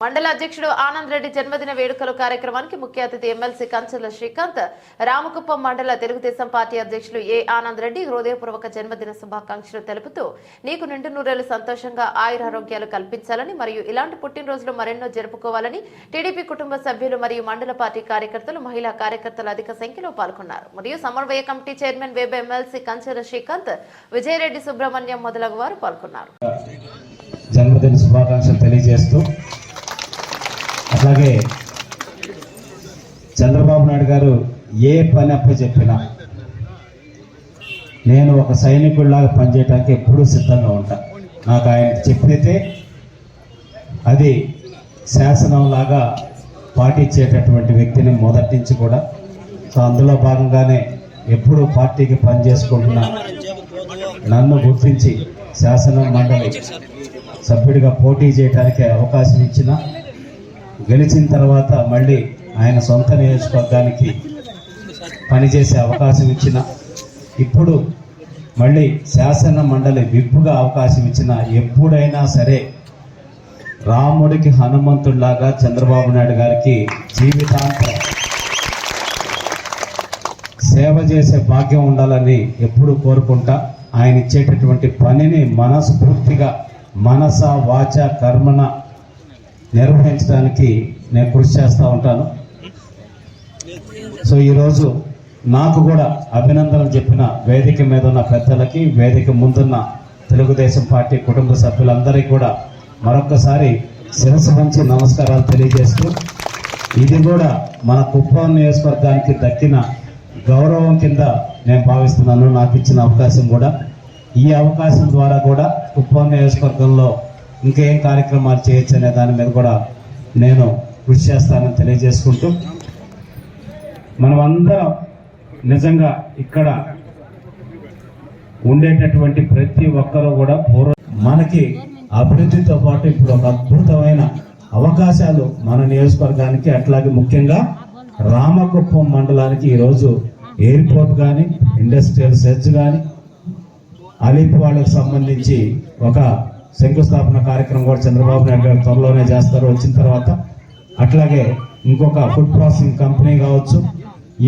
మండల అధ్యక్షుడు ఆనంద్ రెడ్డి జన్మదిన వేడుకల కార్యక్రమానికి ముఖ్య అతిథి ఎమ్మెల్సీ కంచెల శ్రీకాంత్ రామకుప్పం మండల తెలుగుదేశం పార్టీ అధ్యక్షులు ఏ ఆనంద్ రెడ్డి హృదయపూర్వక జన్మదిన శుభాకాంక్షలు తెలుపుతూ నీకు నిండు నూరేళ్ళు సంతోషంగా ఆయురారోగ్యాలు కల్పించాలని మరియు ఇలాంటి పుట్టినరోజులు మరెన్నో జరుపుకోవాలని టీడీపీ కుటుంబ సభ్యులు మరియు మండల పార్టీ కార్యకర్తలు మహిళా కార్యకర్తలు అధిక సంఖ్యలో పాల్గొన్నారు. మరియు సమన్వయ కమిటీ చైర్మన్ వేబ ఎమ్మెల్సీ కంచెల శ్రీకాంత్ విజయరెడ్డి సుబ్రహ్మణ్యం మొదలగు వారు పాల్గొన్నారు. అలాగే చంద్రబాబు నాయుడు గారు ఏ పని అప్ప చెప్పినా నేను ఒక సైనికుడిలాగా పనిచేయడానికి ఎప్పుడూ సిద్ధంగా ఉంటా. నాకు ఆయన చెప్పితే అది శాసనంలాగా పాటించేటటువంటి వ్యక్తిని మొదటి నుంచి కూడా. సో అందులో భాగంగానే ఎప్పుడు పార్టీకి పనిచేసుకుంటున్నా నన్ను గుర్తించి శాసన మండలి సభ్యుడిగా పోటీ చేయడానికి అవకాశం ఇచ్చిన గెలిచిన తర్వాత మళ్ళీ ఆయన సొంత నియోజకవర్గానికి పనిచేసే అవకాశం ఇచ్చిన ఇప్పుడు మళ్ళీ శాసన మండలి విప్పుగా అవకాశం ఇచ్చిన ఎప్పుడైనా సరే రాముడికి హనుమంతుడిలాగా చంద్రబాబు నాయుడు గారికి జీవితాంతం సేవ చేసే భాగ్యం ఉండాలని ఎప్పుడు కోరుకుంటా. ఆయన ఇచ్చేటటువంటి పనిని మనస్ఫూర్తిగా మనస వాచ కర్మన నిర్వహించడానికి నేను కృషి చేస్తూ ఉంటాను. సో ఈరోజు నాకు కూడా అభినందనలు చెప్పిన వేదిక మీద ఉన్న పెద్దలకి వేదిక ముందున్న తెలుగుదేశం పార్టీ కుటుంబ సభ్యులందరికీ కూడా మరొకసారి శిరస్సు నుంచి నమస్కారాలు తెలియజేస్తూ ఇది కూడా మన కుప్పం నియోజకవర్గానికి దక్కిన గౌరవం కింద నేను భావిస్తున్నాను. నాకు ఇచ్చిన అవకాశం కూడా ఈ అవకాశం ద్వారా కూడా కుప్పం నియోజకవర్గంలో ఇంకేం కార్యక్రమాలు చేయొచ్చు అనే దాని మీద కూడా నేను కృషి చేస్తానని తెలియజేసుకుంటూ మనమందరం నిజంగా ఇక్కడ ఉండేటటువంటి ప్రతి ఒక్కరూ కూడా పూర్వ మనకి అభివృద్ధితో పాటు ఇప్పుడు ఒక అద్భుతమైన అవకాశాలు మన నియోజకవర్గానికి అట్లాగే ముఖ్యంగా రామకుప్పం మండలానికి ఈరోజు ఎయిర్పోర్ట్ కానీ ఇండస్ట్రియల్ సెర్చ్ కానీ అలీప్ వాళ్ళకు సంబంధించి ఒక శంకుస్థాపన కార్యక్రమం కూడా చంద్రబాబు నాయుడు గారు త్వరలోనే చేస్తారు. వచ్చిన తర్వాత అట్లాగే ఇంకొక ఫుడ్ ప్రాసెసింగ్ కంపెనీ కావచ్చు.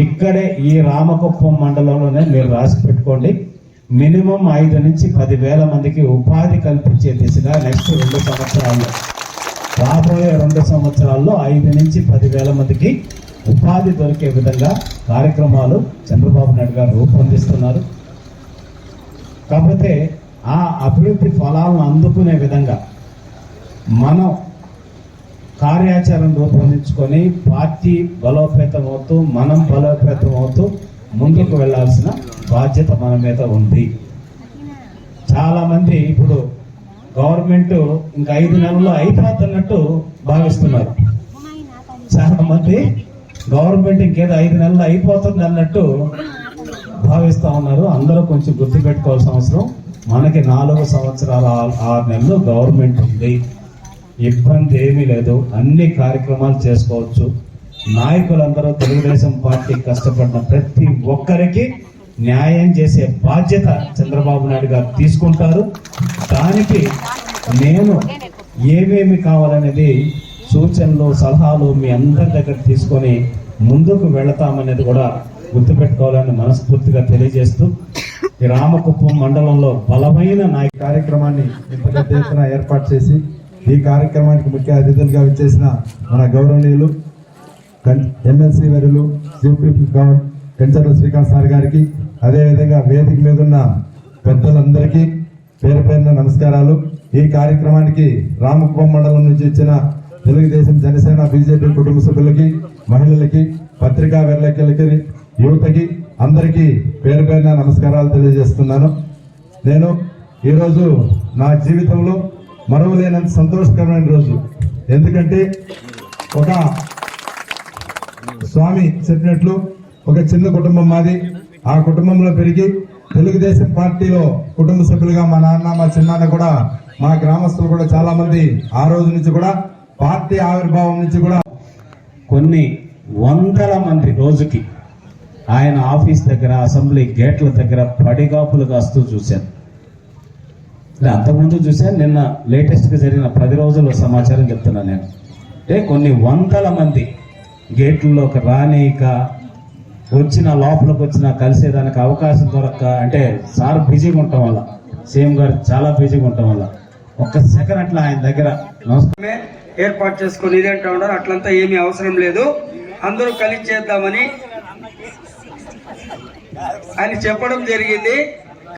ఇక్కడే ఈ రామకుప్పం మండలంలోనే మీరు రాసి పెట్టుకోండి. మినిమం ఐదు నుంచి పది వేల మందికి ఉపాధి కల్పించే దిశగా నెక్స్ట్ రెండు సంవత్సరాల్లో రాబోయే రెండు సంవత్సరాల్లో ఐదు నుంచి పది వేల మందికి ఉపాధి దొరికే విధంగా కార్యక్రమాలు చంద్రబాబు నాయుడు గారు రూపొందిస్తున్నారు. కాకపోతే ఆ అభివృద్ధి ఫలాలను అందుకునే విధంగా మనం కార్యాచరణ రూపొందించుకొని పార్టీ బలోపేతం అవుతూ మనం బలోపేతం అవుతూ ముందుకు వెళ్ళాల్సిన బాధ్యత మన మీద ఉంది. చాలామంది ఇప్పుడు గవర్నమెంట్ ఇంకా ఐదు నెలల్లో అయిపోతున్నట్టు భావిస్తున్నారు. చాలామంది గవర్నమెంట్ ఇంకేదో ఐదు నెలలు అయిపోతుంది అన్నట్టు భావిస్తూ ఉన్నారు. అందరూ కొంచెం గుర్తు పెట్టుకోవాల్సిన అవసరం. మనకి నాలుగు సంవత్సరాల ఆరు నెలలు గవర్నమెంట్ ఉంది. ఇబ్బంది ఏమీ లేదు. అన్ని కార్యక్రమాలు చేసుకోవచ్చు. నాయకులందరూ తెలుగుదేశం పార్టీ కష్టపడిన ప్రతి ఒక్కరికి న్యాయం చేసే బాధ్యత చంద్రబాబు నాయుడు గారు తీసుకుంటారు. దానికి నేను ఏమేమి కావాలనేది సూచనలు సలహాలు మీ అందరి దగ్గర తీసుకొని ముందుకు వెళతామనేది కూడా గుర్తుపెట్టుకోవాలని మనస్ఫూర్తిగా తెలియజేస్తూ ఈ రామకుప్పం మండలంలో బలమైన నా కార్యక్రమాన్ని ఇంత ఎత్తున ఏర్పాటు చేసి ఈ కార్యక్రమానికి ముఖ్య అతిథులుగా విచ్చేసిన మన గౌరవనీయులు ఎమ్మెల్సీ వర్యులు CPP governor Kancharla Srikanth sir గారికి అదేవిధంగా వేదిక మీద ఉన్న పెద్దలందరికీ పేరు పేరున నమస్కారాలు. ఈ కార్యక్రమానికి రామకుప్పం మండలం నుంచి ఇచ్చిన తెలుగుదేశం జనసేన బీజేపీ కుటుంబ సభ్యులకి మహిళలకి పత్రికా విలేకరులకి యువతకి అందరికీ పేరు పేరున నమస్కారాలు తెలియజేస్తున్నాను. నేను ఈరోజు నా జీవితంలో మరవలేనంత సంతోషకరమైన రోజు. ఎందుకంటే ఒక స్వామి చెప్పినట్లు ఒక చిన్న కుటుంబం మాది. ఆ కుటుంబంలో పెరిగి తెలుగుదేశం పార్టీలో కుటుంబ సభ్యులుగా మా నాన్న మా చిన్నాన్న కూడా మా గ్రామస్తులు కూడా చాలా మంది ఆ రోజు నుంచి కూడా పార్టీ ఆవిర్భావం నుంచి కూడా కొన్ని వందల మంది రోజుకి ఆయన ఆఫీస్ దగ్గర అసెంబ్లీ గేట్ల దగ్గర పడిగాపులు కాస్తూ చూశాను. అంటే అంతకుముందు చూశాను నిన్న లేటెస్ట్గా జరిగిన పది రోజుల సమాచారం చెప్తున్నాను నేను. అంటే కొన్ని వందల మంది గేట్లలోకి రానిక వచ్చిన లోపలికి వచ్చిన కలిసేదానికి అవకాశం దొరక్క అంటే సార్ బిజీగా ఉండటం వల్ల సీఎం గారు చాలా బిజీగా ఉండటం వల్ల ఒక్క సెకండ్ అట్లా ఆయన దగ్గర నమస్కారం ఏర్పాటు చేసుకుని ఇదేంటా ఉన్నారు అట్లంతా ఏమీ అవసరం లేదు. అందరూ కలిసి చేద్దామని అని చెప్పడం జరిగింది.